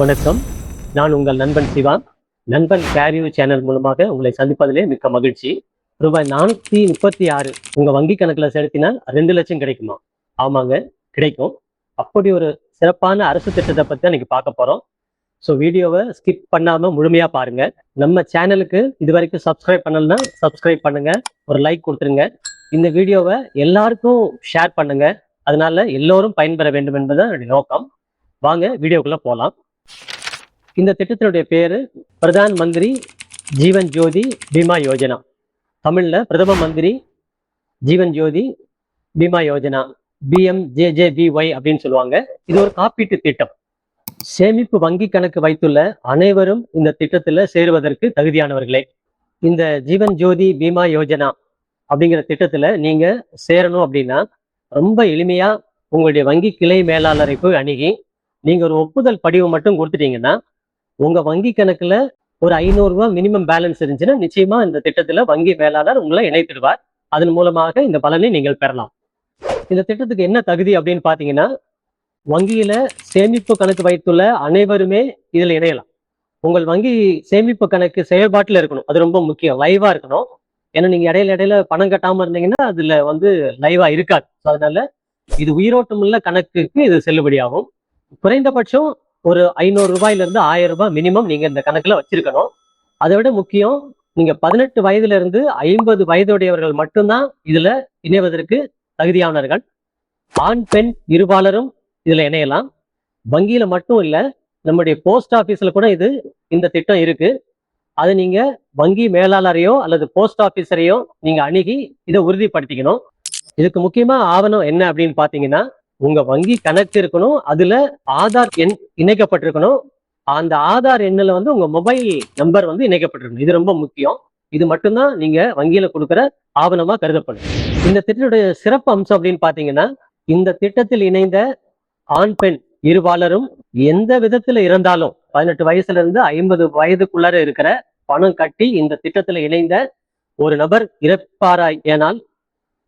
வணக்கம். நான் உங்கள் நண்பன் சிவா. நண்பன் கேரியோ சேனல் மூலமாக உங்களை சந்திப்பதிலே மிக்க மகிழ்ச்சி. ரூபாய் நானூத்தி முப்பத்தி ஆறு உங்க வங்கி கணக்குல செலுத்தினால் ரெண்டு லட்சம் கிடைக்குமா? ஆமாங்க கிடைக்கும். அப்படி ஒரு சிறப்பான அரசு திட்டத்தை பத்தி தான் இன்னைக்கு பார்க்க போறோம். ஸோ வீடியோவை ஸ்கிப் பண்ணாமல் முழுமையாக பாருங்க. நம்ம சேனலுக்கு இது வரைக்கும் சப்ஸ்கிரைப் பண்ணலன்னா சப்ஸ்கிரைப் பண்ணுங்க. ஒரு லைக் கொடுத்துருங்க. இந்த வீடியோவை எல்லாருக்கும் ஷேர் பண்ணுங்க. அதனால எல்லோரும் பயன்பெற வேண்டும் என்பதுதான் என்னுடைய நோக்கம். வாங்க வீடியோக்குள்ளே போகலாம் இந்த திட்டத்தினுடைய பேர் பிரதான் மந்திரி ஜீவன் ஜோதி பீமா யோஜனா. தமிழ்ல பிரதம மந்திரி ஜீவன் ஜோதி பீமா யோஜனா. பிஎம்ஜேஜேபிஒய் அப்படின்னு சொல்லுவாங்க. இது ஒரு காப்பீட்டு திட்டம். சேமிப்பு வங்கி கணக்கு வைத்துள்ள அனைவரும் இந்த திட்டத்தில் சேருவதற்கு தகுதியானவர்களே. இந்த ஜீவன் ஜோதி பீமா யோஜனா அப்படிங்கிற திட்டத்தில் நீங்க சேரணும் அப்படின்னா ரொம்ப எளிமையா உங்களுடைய வங்கி கிளை மேலாளரை போய் அணுகி நீங்க ஒரு ஒப்புதல் படிவம் மட்டும் கொடுத்துட்டீங்கன்னா உங்க வங்கி கணக்குல ஒரு ஐநூறு ரூபாய் மினிமம் பேலன்ஸ் இருந்துச்சுன்னா நிச்சயமா இந்த திட்டத்துல வங்கி மேலாளர் உங்களை இணைத்திடுவார். அதன் மூலமாக இந்த பலனை நீங்கள் பெறலாம். இந்த திட்டத்துக்கு என்ன தகுதி அப்படின்னு பாத்தீங்கன்னா வங்கியில சேமிப்பு கணக்கு வைத்துள்ள அனைவருமே இதுல இணையலாம். உங்கள் வங்கி சேமிப்பு கணக்கு செயல்பாட்டுல இருக்கணும். அது ரொம்ப முக்கியம். லைவா இருக்கணும். ஏன்னா நீங்க இடையில இடையில பணம் கட்டாம இருந்தீங்கன்னா அதுல வந்து லைவா இருக்காது. அதனால இது உயிரோட்டமுள்ள கணக்குக்கு இது செல்லுபடியாகும். குறைந்தபட்சம் ஒரு ஐநூறு ரூபாயில இருந்து ஆயிரம் ரூபாய் மினிமம் நீங்க இந்த கணக்குல வச்சிருக்கணும். அதை விட முக்கியம் நீங்க பதினெட்டு வயதுல இருந்து ஐம்பது வயதுடையவர்கள் மட்டும்தான் இதுல இணைவதற்கு தகுதியானவர்கள். ஆண் பெண் இருபாலரும் இதுல இணையலாம். வங்கியில மட்டும் இல்ல நம்முடைய போஸ்ட் ஆபீஸ்ல கூட இது இந்த திட்டம் இருக்கு. அது நீங்க வங்கி மேலாளரையோ அல்லது போஸ்ட் ஆபீஸரையோ நீங்க அணுகி இதை உறுதிப்படுத்திக்கணும். இதுக்கு முக்கியமா ஆவணம் என்ன அப்படின்னு பாத்தீங்கன்னா உங்க வங்கி கணக்கு இருக்கணும். அதுல ஆதார் எண் இணைக்கப்பட்டிருக்கணும். அந்த ஆதார் எண்ணில் வந்து உங்க மொபைல் நம்பர் வந்து இணைக்கப்பட்டிருக்கணும். இது ரொம்ப முக்கியம். இது மட்டும்தான் நீங்க வங்கியில கொடுக்குற ஆவணமா கருதப்படும். இந்த திட்டத்துடைய சிறப்பு அம்சம் அப்படின்னு பாத்தீங்கன்னா இந்த திட்டத்தில் இணைந்த ஆண் பெண் இருபாலரும் எந்த விதத்துல இருந்தாலும் பதினெட்டு வயசுல இருந்து ஐம்பது வயதுக்குள்ளார இருக்கிற பணம் கட்டி இந்த திட்டத்துல இணைந்த ஒரு நபர் இறப்பாராய் ஏனால்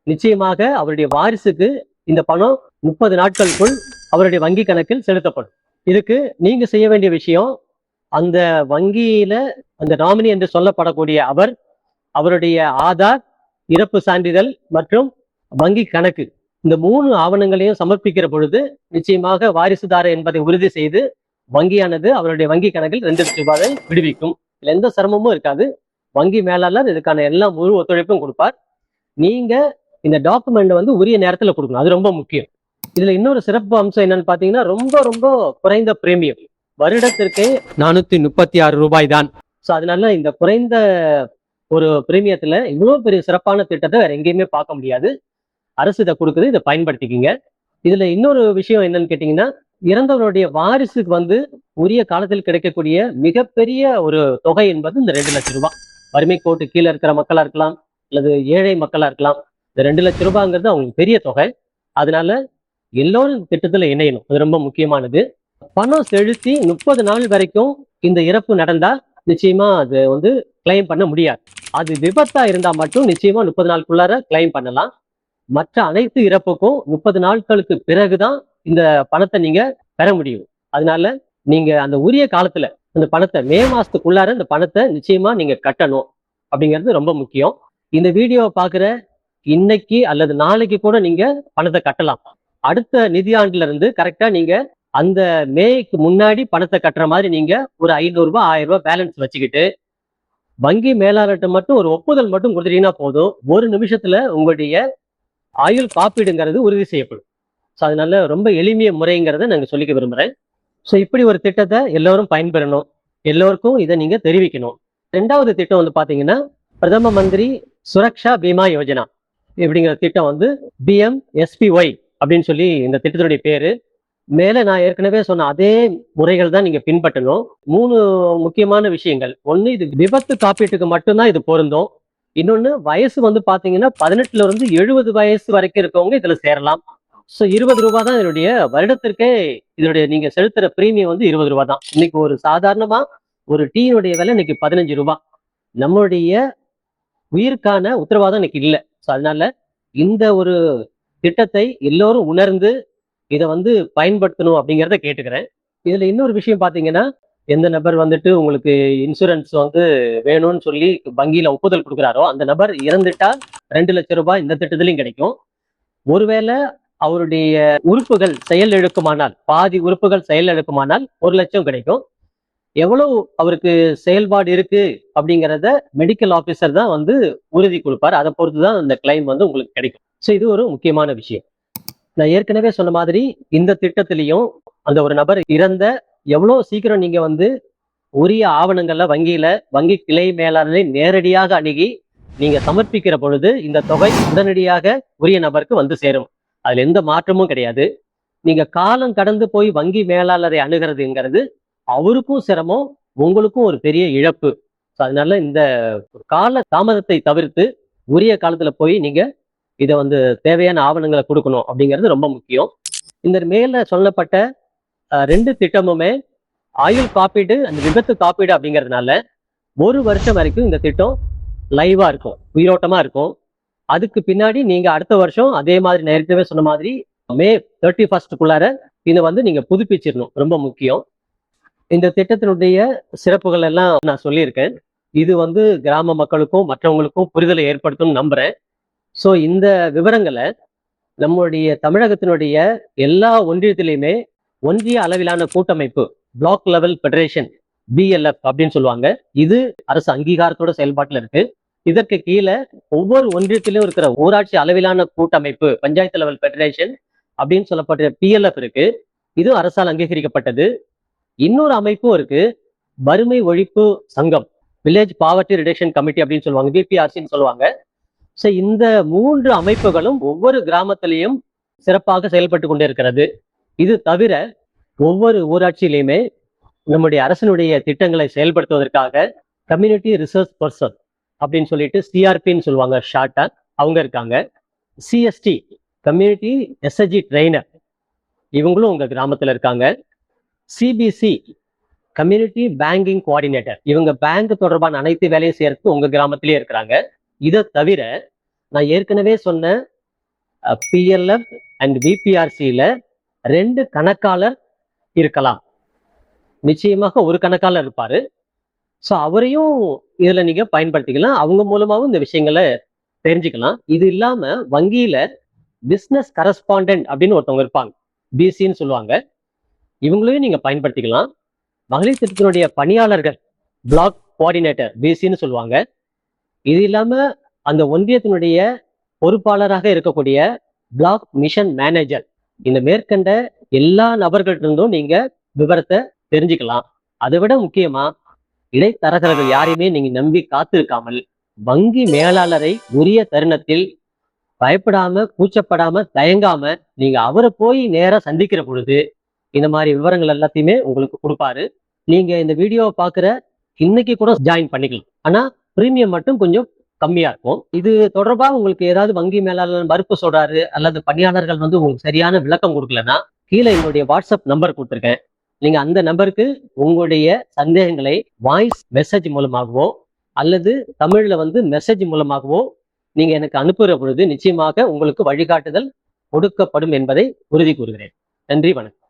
நிச்சயமாக அவருடைய வாரிசுக்கு இந்த பணம் முப்பது நாட்களுக்குள் அவருடைய வங்கி கணக்கில் செலுத்தப்படும். இதுக்கு நீங்க செய்ய வேண்டிய விஷயம் அந்த வங்கியில அந்த நாமினி என்று சொல்லப்படக்கூடிய அவர் அவருடைய ஆதார் இறப்பு சான்றிதழ் மற்றும் வங்கி கணக்கு இந்த மூணு ஆவணங்களையும் சமர்ப்பிக்கிற பொழுது நிச்சயமாக வாரிசுதாரர் என்பதை உறுதி செய்து வங்கியானது அவருடைய வங்கி கணக்கில் ரெண்டு லட்சம் ரூபாயை விடுவிக்கும். இதுல எந்த சிரமமும் இருக்காது. வங்கி மேலாளர் இதுக்கான எல்லா முழு ஒத்துழைப்பும் கொடுப்பார். நீங்க இந்த டாக்குமெண்ட் வந்து உரிய நேரத்துல கொடுக்கணும். அது ரொம்ப முக்கியம். இதுல இன்னொரு சிறப்பு அம்சம் என்னன்னு பாத்தீங்கன்னா ரொம்ப ரொம்ப குறைந்த பிரீமியம் வருடத்திற்கு நானூத்தி முப்பத்தி ஆறு ரூபாய் தான். ஸோ அதனால இந்த குறைந்த ஒரு பிரீமியத்துல இவ்வளவு பெரிய சிறப்பான திட்டத்தை வேற எங்கேயுமே பார்க்க முடியாது. அரசு இதை கொடுக்குது இதை பயன்படுத்திக்கிங்க. இதுல இன்னொரு விஷயம் என்னன்னு கேட்டீங்கன்னா இறந்தவருடைய வாரிசுக்கு வந்து உரிய காலத்தில் கிடைக்கக்கூடிய மிகப்பெரிய ஒரு தொகை என்பது இந்த ரெண்டு லட்சம் ரூபாய். வறுமை கோட்டு கீழே இருக்கிற மக்களா இருக்கலாம் அல்லது ஏழை மக்களா இருக்கலாம். இந்த ரெண்டு லட்சம் ரூபாங்கிறது அவங்களுக்கு பெரிய தொகை. அதனால எல்லோரும் திட்டத்துல இணையணும். அது ரொம்ப முக்கியமானது. பணம் செலுத்தி முப்பது நாள் வரைக்கும் இந்த இறப்பு நடந்தால் நிச்சயமா அது வந்து கிளைம் பண்ண முடியாது. அது விபத்தா இருந்தா மட்டும் நிச்சயமா முப்பது நாளுக்குள்ளார கிளைம் பண்ணலாம். மற்ற அனைத்து இறப்புக்கும் முப்பது நாட்களுக்கு பிறகுதான் இந்த பணத்தை நீங்க பெற முடியும். அதனால நீங்க அந்த உரிய காலத்துல அந்த பணத்தை மே மாசத்துக்குள்ளார இந்த பணத்தை நிச்சயமா நீங்க கட்டணும். அப்படிங்கிறது ரொம்ப முக்கியம். இந்த வீடியோவை பாக்குற இன்னைக்கு அல்லது நாளைக்கு கூட நீங்க பணத்தை கட்டலாம். அடுத்த நிதியாண்டுல இருந்து கரெக்டா நீங்க அந்த மேக்கு முன்னாடி பணத்தை கட்டுற மாதிரி நீங்க ஒரு ஐநூறு ரூபாய் ஆயிரம் ரூபாய் பேலன்ஸ் வச்சுக்கிட்டு வங்கி மேலாளர்கிட்ட மட்டும் ஒரு ஒப்புதல் மட்டும் கொடுத்துட்டீங்கன்னா போதும். ஒரு நிமிஷத்துல உங்களுடைய ஆயுள் காப்பீடுங்கிறது உறுதி செய்யப்படும். ஸோ அதனால ரொம்ப எளிமைய முறைங்கிறத நாங்கள் சொல்லிக்க விரும்புகிறேன் ஸோ இப்படி ஒரு திட்டத்தை எல்லோரும் பயன்பெறணும். எல்லோருக்கும் இதை நீங்க தெரிவிக்கணும். ரெண்டாவது திட்டம் வந்து பாத்தீங்கன்னா பிரதம மந்திரி சுரக்ஷா பீமா யோஜனா. இப்படிங்கிற திட்டம் வந்து பிஎம் எஸ்பிஒய் அப்படின்னு சொல்லி இந்த திட்டத்தினுடைய பேரு. மேல நான் ஏற்கனவே சொன்ன அதே முறைகள் தான் நீங்க பின்பற்றணும். மூணு முக்கியமான விஷயங்கள். ஒண்ணு இது விபத்து காப்பீட்டுக்கு மட்டும்தான் இது பொருந்தும். இன்னொன்னு வயசு வந்து பாத்தீங்கன்னா பதினெட்டுல இருந்து எழுபது வயசு வரைக்கும் இருக்கவங்க இதுல சேரலாம். ஸோ இருபது ரூபாய் தான் இதனுடைய வருடத்திற்கே இதனுடைய நீங்க செலுத்துற பிரீமியம் வந்து இருபது ரூபாய் தான் இன்னைக்கு ஒரு சாதாரணமா ஒரு டீனுடைய விலை இன்னைக்கு பதினஞ்சு ரூபாய் நம்மளுடைய உயிருக்கான உத்தரவாதம் இன்னைக்கு இல்லை. ஸோ அதனால இந்த ஒரு திட்டத்தை எல்லோரும் உணர்ந்து இதை வந்து பயன்படுத்தணும் அப்படிங்கிறத கேட்டுக்கிறேன். இதுல இன்னொரு விஷயம் பாத்தீங்கன்னா எந்த நபர் வந்துட்டு உங்களுக்கு இன்சூரன்ஸ் வந்து வேணும்னு சொல்லி வங்கியில ஒப்புதல் கொடுக்குறாரோ அந்த நபர் இறந்துட்டா ரெண்டு லட்சம் ரூபாய் இந்த திட்டத்திலையும் கிடைக்கும். ஒருவேளை அவருடைய உறுப்புகள் செயல் இழக்குமானால் பாதி உறுப்புகள் செயல் இழக்குமானால் ஒரு லட்சம் கிடைக்கும். எவ்வளவு அவருக்கு செயல்பாடு இருக்கு அப்படிங்கிறத மெடிக்கல் ஆபீசர் தான் வந்து உறுதி கொடுப்பார். அதை பொறுத்து தான் அந்த கிளைம் வந்து உங்களுக்கு கிடைக்கும். ஸோ இது ஒரு முக்கியமான விஷயம். நான் ஏற்கனவே சொன்ன மாதிரி இந்த திட்டத்திலையும் அந்த ஒரு நபர் இறந்த எவ்வளவு சீக்கிரம் நீங்க வந்து உரிய ஆவணங்கள்ல வங்கியில வங்கி கிளை மேலாளரை நேரடியாக அணுகி நீங்க சமர்ப்பிக்கிற பொழுது இந்த தொகை உடனடியாக உரிய நபருக்கு வந்து சேரும். அதுல எந்த மாற்றமும் கிடையாது. நீங்க காலம் கடந்து போய் வங்கி மேலாளரை அணுகிறதுங்கிறது அவருக்கும் சிரமம் உங்களுக்கும் ஒரு பெரிய இழப்பு. அதனால இந்த கால தாமதத்தை தவிர்த்து உரிய காலத்துல போய் நீங்க இதை வந்து தேவையான ஆவணங்களை கொடுக்கணும் அப்படிங்கிறது ரொம்ப முக்கியம். இந்த மேல சொல்லப்பட்ட ரெண்டு திட்டமுமே ஆயுள் காப்பீடு அந்த விபத்து காப்பீடு அப்படிங்கிறதுனால ஒரு வருஷம் வரைக்கும் இந்த திட்டம் லைவா இருக்கும் உயிரோட்டமா இருக்கும். அதுக்கு பின்னாடி நீங்க அடுத்த வருஷம் அதே மாதிரி நேரத்தவே சொன்ன மாதிரி மே தேர்ட்டி ஃபர்ஸ்டுக்குள்ளார இதை வந்து நீங்க புதுப்பிச்சிடணும் ரொம்ப முக்கியம். இந்த திட்டத்தினுடைய சிறப்புகள் எல்லாம் நான் சொல்லியிருக்கேன். இது வந்து கிராம மக்களுக்கும் மற்றவங்களுக்கும் புரிதலை ஏற்படுத்தும்னு நம்புறேன். ஸோ இந்த விவரங்களை நம்முடைய தமிழகத்தினுடைய எல்லா ஒன்றியத்திலையுமே ஒன்றிய அளவிலான கூட்டமைப்பு பிளாக் லெவல் ஃபெடரேஷன் பிஎல்எஃப் அப்படின்னு சொல்லுவாங்க. இது அரசு அங்கீகாரத்தோட செயல்பாட்டில் இருக்கு. இதற்கு கீழே ஒவ்வொரு ஒன்றியத்திலும் இருக்கிற ஊராட்சி அளவிலான கூட்டமைப்பு பஞ்சாயத்து லெவல் ஃபெடரேஷன் அப்படின்னு சொல்லப்பட்ட பிஎல்எஃப் இருக்கு. இது அரசால் அங்கீகரிக்கப்பட்டது. இன்னொரு அமைப்பும் இருக்கு. வறுமை ஒழிப்பு சங்கம் வில்லேஜ் பாவர்ட்டி ரிடக்ஷன் கமிட்டி அப்படின்னு சொல்லுவாங்க. பிபிஆர்சின்னு சொல்லுவாங்க. ஸோ இந்த மூன்று அமைப்புகளும் ஒவ்வொரு கிராமத்திலையும் சிறப்பாக செயல்பட்டு கொண்டே இருக்கிறது இது தவிர ஒவ்வொரு ஊராட்சியிலையுமே நம்முடைய அரசனுடைய திட்டங்களை செயல்படுத்துவதற்காக கம்யூனிட்டி ரிசர்ச் பர்சன் அப்படின்னு சொல்லிட்டு சிஆர்பின்னு சொல்லுவாங்க ஷார்ட்டா அவங்க இருக்காங்க. சிஎஸ்டி கம்யூனிட்டி எஸ்எஸ்ஜி ட்ரெயினர் இவங்களும் உங்க கிராமத்துல இருக்காங்க. சிபிசி கம்யூனிட்டி பேங்கிங் கோஆர்டினேட்டர் இவங்க பேங்க் தொடர்பான அனைத்து வேலையும் செய்யறதுக்கு உங்க கிராமத்திலேயே இருக்கிறாங்க. இதை தவிர நான் ஏற்கனவே சொன்ன பிஎல்எஃப் அண்ட் விபிஆர்சியில ரெண்டு கணக்காளர் இருக்கலாம். நிச்சயமாக ஒரு கணக்காளர் இருப்பார். ஸோ அவரையும் இதில் நீங்கள் பயன்படுத்திக்கலாம். அவங்க மூலமாகவும் இந்த விஷயங்களை தெரிஞ்சுக்கலாம். இது இல்லாமல் வங்கியில பிஸ்னஸ் கரஸ்பாண்டன்ட் அப்படின்னு ஒருத்தவங்க இருப்பாங்க. பிசின்னு சொல்லுவாங்க. இவங்களையும் நீங்க பயன்படுத்திக்கலாம். மகளிர் திட்டத்தினுடைய பணியாளர்கள் பிளாக் கோஆர்டினேட்டர் பிசின்னு சொல்லுவாங்க. இது இல்லாம அந்த ஒன்றியத்தினுடைய பொறுப்பாளராக இருக்கக்கூடிய பிளாக் மிஷன் மேனேஜர் இந்த மேற்கண்ட எல்லா நபர்கள்ட்டிருந்தும் நீங்க விவரத்தை தெரிஞ்சுக்கலாம். அதை விட முக்கியமா இடைத்தரகர்கள் யாரையுமே நீங்க நம்பி காத்திருக்காமல் வங்கி மேலாளரை உரிய தருணத்தில் பயப்படாம கூச்சப்படாம தயங்காம நீங்க அவரை போய் நேரா சந்திக்கிற பொழுது இந்த மாதிரி விவரங்கள் எல்லாத்தையுமே உங்களுக்கு கொடுப்பாரு. நீங்க இந்த வீடியோவை பாக்குற இன்னைக்கு கூட ஜாயின் பண்ணிக்கலாம். ஆனா பிரீமியம் மட்டும் கொஞ்சம் கம்மியா இருக்கும். இது தொடர்பாக உங்களுக்கு ஏதாவது வங்கி மேலாளர் மறுப்பு சொல்றாரு அல்லது பணியாளர்கள் வந்து உங்களுக்கு சரியான விளக்கம் கொடுக்கலன்னா கீழே என்னுடைய வாட்ஸ்அப் நம்பர் கொடுத்துருக்கேன். நீங்க அந்த நம்பருக்கு உங்களுடைய சந்தேகங்களை வாய்ஸ் மெசேஜ் மூலமாகவோ அல்லது தமிழ்ல வந்து மெசேஜ் மூலமாகவோ நீங்க எனக்கு அனுப்புகிற பொழுது நிச்சயமாக உங்களுக்கு வழிகாட்டுதல் கொடுக்கப்படும் என்பதை உறுதி கூறுகிறேன். நன்றி வணக்கம்.